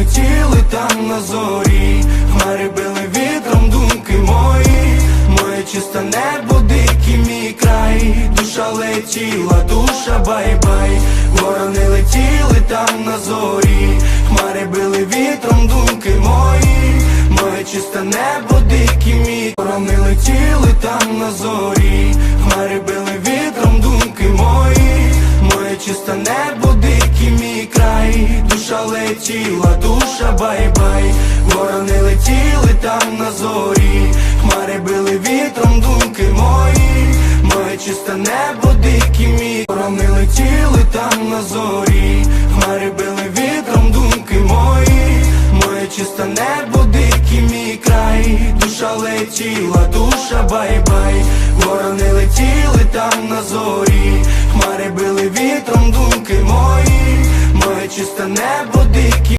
летіли там на зорі, хмари били вітром думки мої, моє чисте небо, дикий мій край, душа летіла, душа бай-бай, ворони летіли там на зорі, хмари били вітром думки мої, моє чисте небо, дикий мій, ворони летіли там на зорі, хмари били вітром думки мої, моє чисте небо, летіла, душа бай-бай, ворони летіли там на зорі, хмари били вітром думки мої, моє чисте небо, дикий мій, ворони летіли там на зорі, хмари били вітром думки мої, моє чисте небо, дикий мій край, душа летіла, душа бай-бай, ворони летіли там на зорі, хмари били вітром чисте небо дикі.